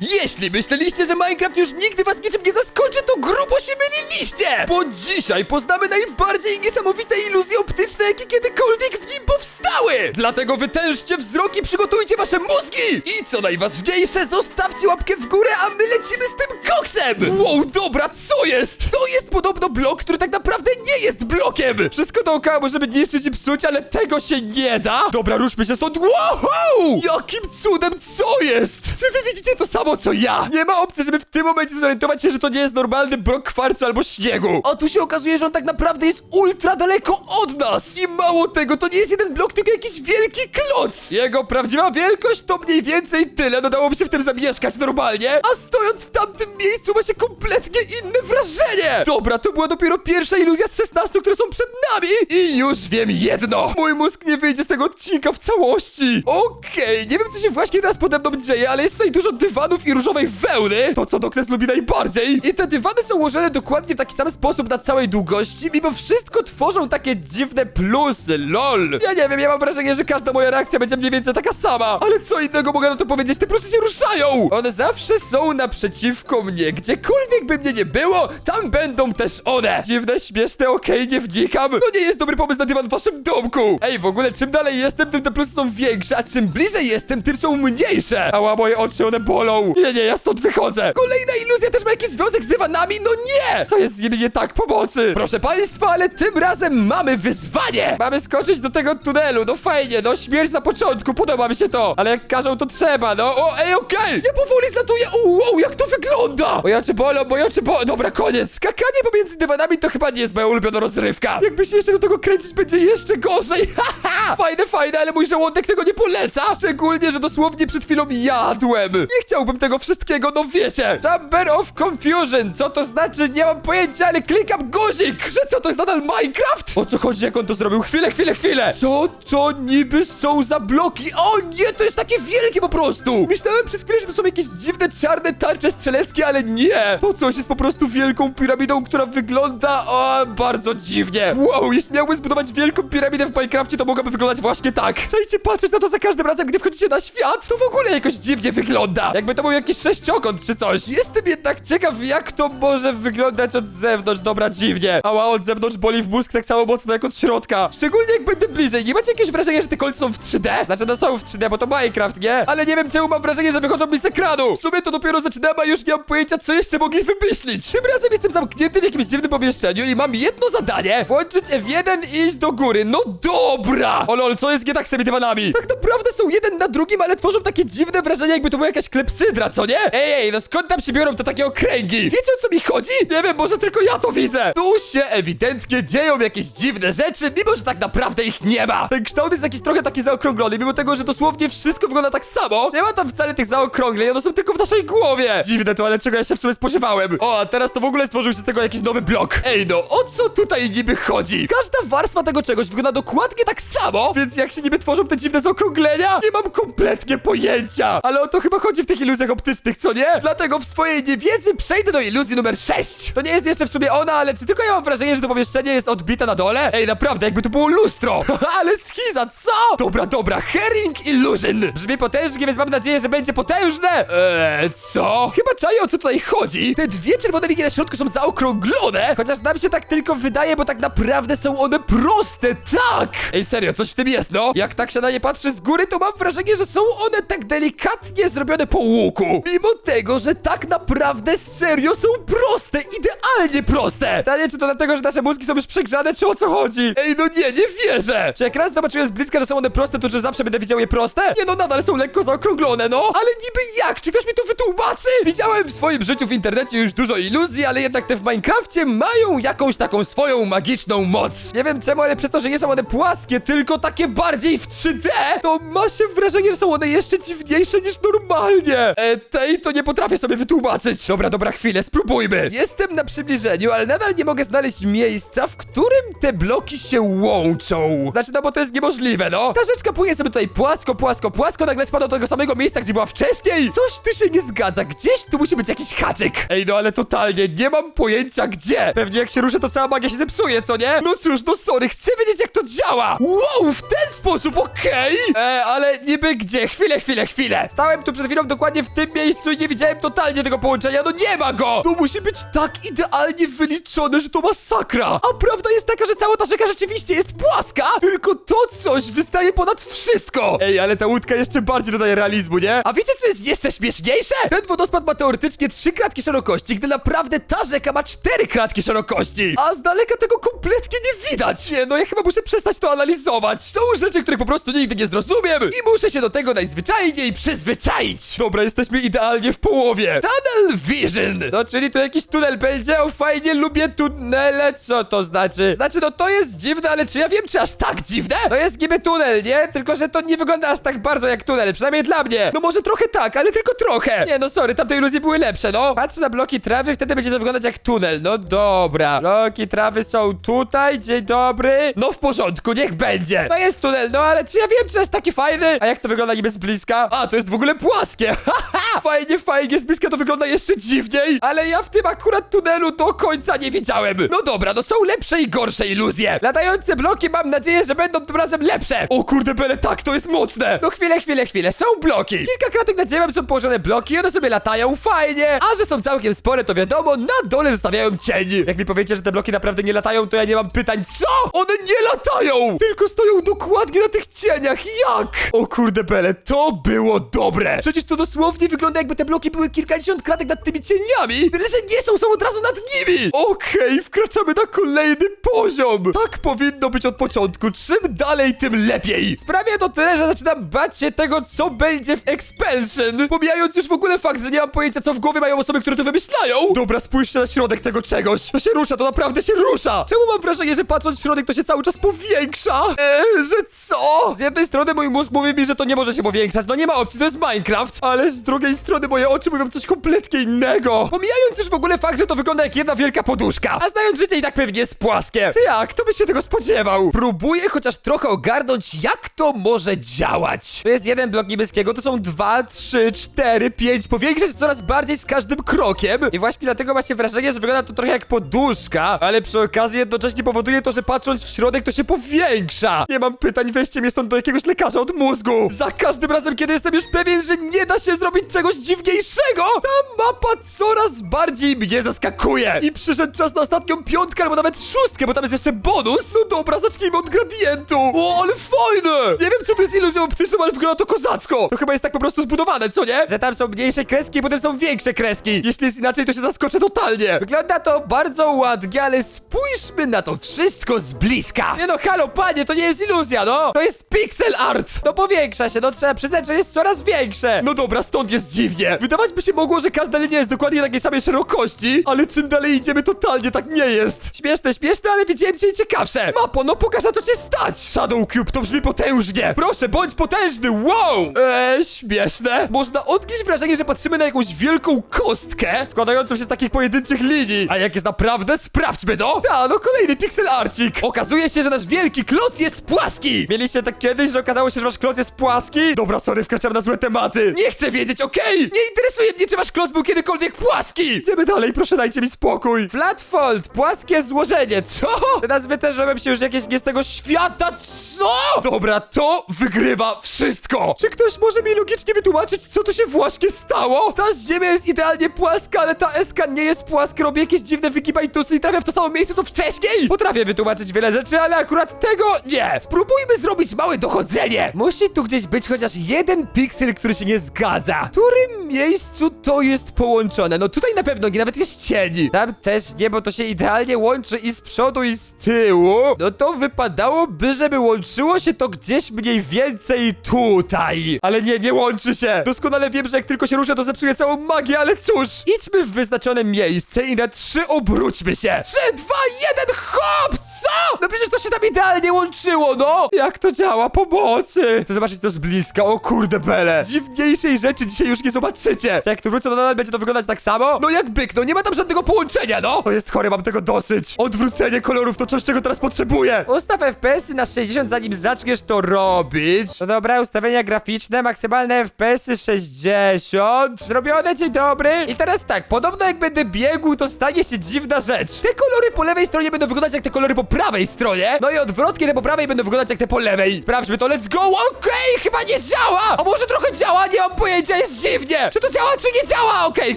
Jeśli myśleliście, że Minecraft już nigdy was niczym nie zaskoczy, to grubo się myliliście! Bo dzisiaj poznamy najbardziej niesamowite iluzje optyczne, jakie kiedykolwiek w nim powstały! Dlatego wytężcie wzrok i przygotujcie wasze mózgi! I co najważniejsze, zostawcie łapkę w górę, a my lecimy z tym koksem! Wow, dobra, co jest? To jest podobno blok, który tak naprawdę nie jest blokiem! Wszystko dookoła możemy niszczyć i psuć, ale tego się nie da! Dobra, ruszmy się stąd! Wow! Jakim cudem, co jest? Czy wy widzicie to samo, co ja? Nie ma opcji, żeby w tym momencie zorientować się, że to nie jest normalny blok kwarcu albo śniegu. A tu się okazuje, że on tak naprawdę jest ultra daleko od nas! I mało tego, to nie jest jeden blok, tylko jakiś wielki kloc! Jego prawdziwa wielkość to mniej więcej tyle, dałoby się w tym zamieszkać normalnie, a stojąc w tamtym miejscu ma się kompletnie inne wrażenie! Dobra, to była dopiero pierwsza iluzja z 16, które są przed nami i już wiem jedno! Mój mózg nie wyjdzie z tego odcinka w całości! Okej, nie wiem co się właśnie teraz pode mną dzieje, ale jest tutaj dużo dywanów i różowej wełny, to co Doknes lubi najbardziej. I te dywany są ułożone dokładnie w taki sam sposób na całej długości, mimo wszystko tworzą takie dziwne plusy, lol. Ja nie wiem, ja mam wrażenie, że każda moja reakcja będzie mniej więcej taka sama, ale co innego mogę na to powiedzieć, te plusy się ruszają! One zawsze są naprzeciwko mnie, gdziekolwiek by mnie nie było, tam będą też one! Dziwne, śmieszne, okej, nie wnikam. To nie jest dobry pomysł na dywan w waszym domku! Ej, w ogóle czym dalej jestem, tym te plusy są większe, a czym bliżej jestem, tym są mniejsze! Ała, moje oczy, one bolą! Nie, nie, ja stąd wychodzę! Kolejna iluzja też ma jakiś związek z dywanami? No nie! Co jest z nimi nie tak, pomocy? Proszę państwa, ale tym razem mamy wyzwanie! Mamy skoczyć do tego tunelu, no fajnie, no śmierć na początku, podoba mi się to! Ale jak każą, to trzeba, no, o, ej, okej! Ja powoli zlatuję, o, wow, jak to wygląda! Moje oczy bolą, moje oczy bolą, dobra, koniec! Skakanie pomiędzy dywanami to chyba nie jest moja ulubiona rozrywka! Jakby się jeszcze do tego kręcić, będzie jeszcze gorzej, haha! Fajne, fajne, ale mój żołądek tego nie poleca! Szczególnie, że dosłownie przed chwilą jadłem! Nie chciałbym tego wszystkiego, no wiecie! Chamber of Confusion, co to znaczy? Nie mam pojęcia, ale klikam guzik! Że co, to jest nadal Minecraft? O co chodzi, jak on to zrobił? Chwilę, chwilę, chwilę! Co to niby są za bloki? O nie, to jest takie wielkie po prostu! Myślałem przez chwilę, że to są jakieś dziwne, czarne tarcze strzeleckie, ale nie! To coś jest po prostu wielką piramidą, która wygląda, o, bardzo dziwnie! Wow, jeśli miałbym zbudować wielką piramidę w Minecrafcie, to mogłaby wyglądać właśnie tak! Czajcie patrzeć na to za każdym razem, gdy wchodzicie na świat, to w ogóle jakoś dziwnie wygląda! Jakby to był jakiś sześciokąt czy coś. Jestem jednak ciekaw, jak to może wyglądać od zewnątrz, dobra, dziwnie. Ała, od zewnątrz boli w mózg tak samo mocno jak od środka. Szczególnie jak będę bliżej. Nie macie jakiegoś wrażenia, że te kolce są w 3D? Znaczy, no są w 3D, bo to Minecraft, nie? Ale nie wiem, czemu mam wrażenie, że wychodzą mi z ekranu. W sumie to dopiero zaczynamy, a już nie mam pojęcia, co jeszcze mogli wymyślić. Tym razem jestem zamknięty w jakimś dziwnym pomieszczeniu i mam jedno zadanie. Włączyć F1 i iść do góry. No dobra! O lol, co jest nie tak z tymi dywanami? Tak naprawdę są jeden na drugim, ale tworzą takie dziwne wrażenie, jakby to była jakaś klepsydra, co nie? Ej, ej, no skąd tam się biorą te takie okręgi? Wiecie o co mi chodzi? Nie wiem, może tylko ja to widzę. Tu się ewidentnie dzieją jakieś dziwne rzeczy, mimo że tak naprawdę ich nie ma. Ten kształt jest jakiś trochę taki zaokrąglony, mimo tego, że dosłownie wszystko wygląda tak samo. Nie ma tam wcale tych zaokrągleń, one są tylko w naszej głowie. Dziwne to, ale czego ja się w sumie spodziewałem. O, a teraz to w ogóle stworzył się z tego jakiś nowy blok. Ej, no, o co tutaj niby chodzi? Każda warstwa tego czegoś wygląda dokładnie tak samo, więc jak się niby tworzą te dziwne zaokrąglenia, nie mam kompletnie pojęcia. Ale o to chyba chodzi w tych iluzjach optycznych, co nie? Dlatego w swojej niewiedzy przejdę do iluzji numer 6. To nie jest jeszcze w sumie ona, ale czy tylko ja mam wrażenie, że to pomieszczenie jest odbite na dole? Ej, naprawdę, jakby to było lustro. ale schiza, co? Dobra, dobra, Herring Illusion. Brzmi potężnie, więc mam nadzieję, że będzie potężne. Eee, co? Chyba czaję o co tutaj chodzi. Te dwie czerwone linie na środku są zaokrąglone, chociaż nam się tak tylko wydaje, bo tak naprawdę są one proste, tak! Ej, serio, coś w tym jest, no? Jak tak się na nie patrzy z góry, to mam wrażenie, że są one tak delikatnie zrobione po łuku. Mimo tego, że tak naprawdę serio są proste, idealnie proste. Pytanie, czy to dlatego, że nasze mózgi są już przegrzane, czy o co chodzi? Ej, no nie, nie wierzę. Czy jak raz zobaczyłem z bliska, że są one proste, to że zawsze będę widział je proste? Nie no, nadal są lekko zaokrąglone, no. Ale niby jak? Czy ktoś mi to wytłumaczy? Widziałem w swoim życiu w internecie już dużo iluzji, ale jednak te w Minecrafcie mają jakąś taką swoją magiczną moc. Nie wiem czemu, ale przez to, że nie są one płaskie, tylko takie bardziej w 3D, to ma się wrażenie, że są one jeszcze dziwniejsze niż normalnie. E, tej to nie potrafię sobie wytłumaczyć. Dobra, dobra, chwilę, spróbujmy. Jestem na przybliżeniu, ale nadal nie mogę znaleźć miejsca, w którym te bloki się łączą. Znaczy, no bo to jest niemożliwe, no. Ta rzeczka płynie sobie tutaj płasko, płasko, płasko, nagle spada do tego samego miejsca, gdzie była wcześniej. Coś tu się nie zgadza. Gdzieś tu musi być jakiś haczyk. Ej, no ale totalnie, nie mam pojęcia gdzie. Pewnie jak się ruszę, to cała magia się zepsuje, co nie? No cóż, no sorry, chcę wiedzieć jak to działa. Wow, w ten sposób, okej. E, ale niby gdzie? Chwilę, chwilę, chwilę. Stałem tu przed chwilą dokładnie w w tym miejscu i nie widziałem totalnie tego połączenia, no nie ma go! To musi być tak idealnie wyliczone, że to masakra! A prawda jest taka, że cała ta rzeka rzeczywiście jest płaska, tylko to coś wystaje ponad wszystko! Ej, ale ta łódka jeszcze bardziej dodaje realizmu, nie? A wiecie co jest jeszcze śmieszniejsze? Ten wodospad ma teoretycznie trzy kratki szerokości, gdy naprawdę ta rzeka ma cztery kratki szerokości! A z daleka tego kompletnie nie widać! Nie, no ja chyba muszę przestać to analizować! Są rzeczy, których po prostu nigdy nie zrozumiem i muszę się do tego najzwyczajniej przyzwyczaić! Dobra, jesteśmy idealnie w połowie! Tunnel Vision! No, czyli tu jakiś tunel będzie? O, fajnie, lubię tunele, co to znaczy? Znaczy, no to jest dziwne, ale czy ja wiem, czy aż tak dziwne? To jest niby tunel, nie? Tylko, że to nie wygląda aż tak bardzo jak tunel, przynajmniej dla mnie! No może trochę tak, ale tylko trochę! Nie, no sorry, tamte iluzje były lepsze, no! Patrzę na bloki trawy, wtedy będzie to wyglądać jak tunel, no dobra. Bloki trawy są tutaj, dzień dobry. No w porządku, niech będzie. To jest tunel, no ale czy ja wiem, czy jest taki fajny? A jak to wygląda niby z bliska? A, to jest w ogóle płaskie, haha! Fajnie, fajnie, z bliska to wygląda jeszcze dziwniej, ale ja w tym akurat tunelu do końca nie widziałem. No dobra, no są lepsze i gorsze iluzje. Latające bloki mam nadzieję, że będą tym razem lepsze. O kurde, bele, tak, to jest mocne. No chwilę, chwilę, chwilę, są bloki. Kilka kratek nad ziemią są położone bloki, one sobie latają fajnie, a że są całkiem spore, to wiadomo, na dole zostawiają cień. Jak mi powiecie, że te bloki naprawdę nie latają, to ja nie mam pytań. Co? One nie latają! Tylko stoją dokładnie na tych cieniach. Jak? O kurde, bele, to było dobre. Przecież to dosłownie wygląda jakby te bloki były kilkadziesiąt kratek nad tymi cieniami, tyle że nie są, są od razu nad nimi. Okej, wkraczamy na kolejny poziom. Tak powinno być od początku. Czym dalej, tym lepiej. Sprawia to tyle, że zaczynam bać się tego, co będzie w Expansion. Pomijając już w ogóle fakt, że nie mam pojęcia, co w głowie mają osoby, które to wymyślają. Dobra, spójrzcie na środek tego czegoś. To się rusza, to naprawdę się rusza. Czemu mam wrażenie, że patrząc w środek, to się cały czas powiększa? Eee, że co? Z jednej strony mój mózg mówi mi, że to nie może się powiększać. No nie ma opcji, to jest Minecraft. Ale z drugiej strony moje oczy mówią coś kompletnie innego. Pomijając już w ogóle fakt, że to wygląda jak jedna wielka poduszka. A znając życie i tak pewnie jest płaskie. Ty jak? Kto by się tego spodziewał? Próbuję chociaż trochę ogarnąć, jak to może działać. To jest jeden blok niebieskiego, to są dwa, trzy, cztery, pięć. Powiększa się coraz bardziej z każdym krokiem. I właśnie dlatego ma się wrażenie, że wygląda to trochę jak poduszka. Ale przy okazji jednocześnie powoduje to, że patrząc w środek, to się powiększa. Nie mam pytań, weźcie mnie stąd do jakiegoś lekarza od mózgu. Za każdym razem, kiedy jestem już pewien, że nie da się zrobić czegoś dziwniejszego, ta mapa coraz bardziej mnie zaskakuje. I przyszedł czas na ostatnią piątkę, albo nawet szóstkę, bo tam jest jeszcze bonus. No dobra, zacznijmy od gradientu. O, ale fajne! Nie wiem, co to jest iluzją optyczną, ale wygląda to kozacko. To chyba jest tak po prostu zbudowane, co nie? Że tam są mniejsze kreski, potem są większe kreski. Jeśli jest inaczej, to się zaskoczę totalnie. Wygląda to bardzo ładnie, ale spójrzmy na to wszystko z bliska. Nie no, halo, panie, to nie jest iluzja, no. To jest pixel art. No powiększa się, no trzeba przyznać, że jest coraz większe. No dobra, stąd jest dziwnie. Wydawać by się mogło, że każda linia jest dokładnie takiej samej szerokości, ale czym dalej idziemy, totalnie tak nie jest. Śmieszne, śmieszne, ale widziałem cię ciekawsze. Mapo, no pokaż na co cię stać. Shadow Cube, to brzmi potężnie. Proszę, bądź potężny, wow. Eee, śmieszne. Można odnieść wrażenie, że patrzymy na jakąś wielką kostkę, składającą się z takich pojedynczych linii. A jak jest naprawdę, sprawdźmy to. Ta, no kolejny pixel arcik. Okazuje się, że nasz wielki kloc jest płaski. Mieliście tak kiedyś, że okazało się, że wasz kloc jest płaski? Dobra, sorry, wkraczamy na złe tematy. Nie chcę wiedzieć, okej? Nie interesuje mnie, czy wasz kloc był kiedykolwiek płaski. Idziemy dalej, proszę dajcie mi spokój. Flatfold, płaskie złożenie, co? Te nazwy też robią się już jakieś nie z tego świata, co? Dobra, to wygrywa wszystko. Czy ktoś może mi logicznie wytłumaczyć, co tu się właśnie stało? Ta ziemia jest idealnie płaska, ale ta eska nie jest płaska, robi jakieś dziwne wygibajtusy i trafia w to samo miejsce, co wcześniej. Potrafię wytłumaczyć wiele rzeczy, ale akurat tego nie. Spróbujmy zrobić małe dochodzenie. Musi tu gdzieś być chociaż jeden piksel, który się nie zgadza. W którym miejscu to jest połączone? No tutaj na pewno nie, nawet jest cień. Tam też nie, bo to się idealnie łączy i z przodu i z tyłu. No to wypadałoby, żeby łączyło się to gdzieś mniej więcej tutaj. Ale nie, nie łączy się. Doskonale wiem, że jak tylko się ruszę, to zepsuje całą magię, ale cóż. Idźmy w wyznaczone miejsce i na trzy obróćmy się. Trzy, dwa, jeden, hop! Co? No przecież to się tam idealnie łączyło, no! Jak to działa? Pomocy! Chcę zobaczyć to z bliska, o kurde bele! Dziwniejszej rzeczy dzisiaj już nie zobaczycie! Czy jak tu wrócę, to nadal będzie to wyglądać tak samo? No jak byk, no nie ma tam żadnego połączenia, no! To jest chore, mam tego dosyć! Odwrócenie kolorów to coś, czego teraz potrzebuję! Ustaw FPS-y na 60, zanim zaczniesz to robić. No dobra, ustawienia graficzne, maksymalne FPS-y 60. Zrobione, dzień dobry! I teraz tak, podobno jak będę biegł, to stanie się dziwna rzecz. Te kolory po lewej stronie będą wyglądać jak te kolory po prawej stronie, no i odwrotnie te po prawej będą wyglądać jak te po lewej. Sprawdźmy to, let's go! Okej, chyba nie działa! A może trochę działa, nie mam pojęcia, jest dziwnie! Czy to działa, czy nie działa? Okej,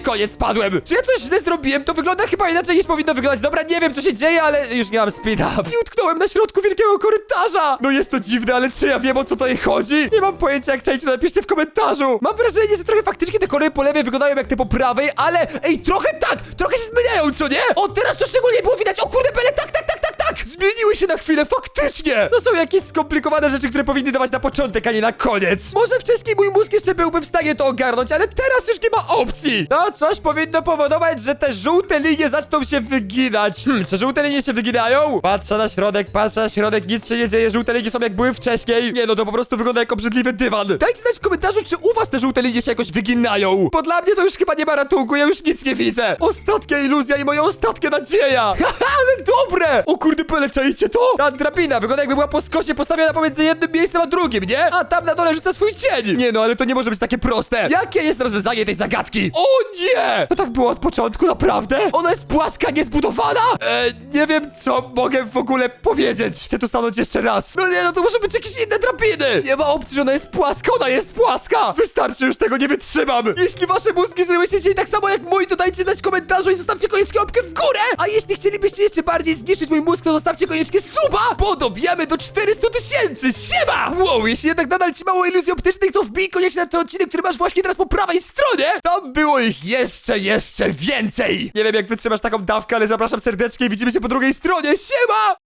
koniec, spadłem. Czy ja coś źle zrobiłem? To wygląda chyba inaczej niż powinno wyglądać. Dobra, nie wiem, co się dzieje, ale już nie mam speeda. I utknąłem na środku wielkiego korytarza. No jest to dziwne, ale czy ja wiem, o co tutaj chodzi? Nie mam pojęcia, jak czajcie, napiszcie w komentarzu. Mam wrażenie, że trochę faktycznie te kolory po lewej wyglądają jak te po prawej, ale ej, trochę tak, trochę się zmieniają, co nie? O, teraz to szczególnie było widać. O kurde, Bele, tak, tak, tak, tak. Zmieniły się na chwilę, faktycznie. To są jakieś skomplikowane rzeczy, które powinny dawać na początek, a nie na koniec. Może wcześniej mój mózg jeszcze byłby w stanie to ogarnąć, ale teraz już nie ma opcji. No, coś powinno powodować, że te żółte linie zaczną się wyginać. Hmm, czy żółte linie się wyginają? Patrzę na środek, patrzę na środek, nic się nie dzieje, żółte linie są jak były wcześniej. Nie no, to po prostu wygląda jak obrzydliwy dywan. Dajcie znać w komentarzu, czy u was te żółte linie się jakoś wyginają. Bo dla mnie to już chyba nie ma ratunku, ja już nic nie widzę. Ostatnia iluzja i moja ostatnia nadzieja. Haha, ale dobre. O kurde, poleczajcie to. Ta drabina wygląda jakby była po skosie postawiona pomiędzy jednym miejscem a drugim, nie? A tam na dole rzuca swój cień. Nie no, ale to nie może być takie proste. Jakie jest rozwiązanie tej zagadki? O nie! To tak było od początku, naprawdę? Ona jest płaska, niezbudowana? Eee, nie wiem, co mogę w ogóle powiedzieć. Chcę tu stanąć jeszcze raz. No nie, no to muszą być jakieś inne drabiny. Nie ma opcji, że ona jest płaska, ona jest płaska. Wystarczy, już tego nie wytrzymam. Jeśli wasze mózgi zrobiły się dzisiaj tak samo jak mój, to dajcie znać w komentarzu i zostawcie koniecznie łapkę w górę. A jeśli chcielibyście jeszcze bardziej zniszczyć mój mózg, to zostawcie koniecznie suba, bo dobijamy do 400 tysięcy. Siema! Wow, jeśli jednak nadal ci mało iluzji optycznych, to wbij koniecznie na ten odcinek, który masz właśnie teraz po prawej stronie. Tam było ich jeszcze, jeszcze więcej. Nie wiem, jak wytrzymasz taką dawkę, ale zapraszam serdecznie i widzimy się po drugiej stronie. Siema!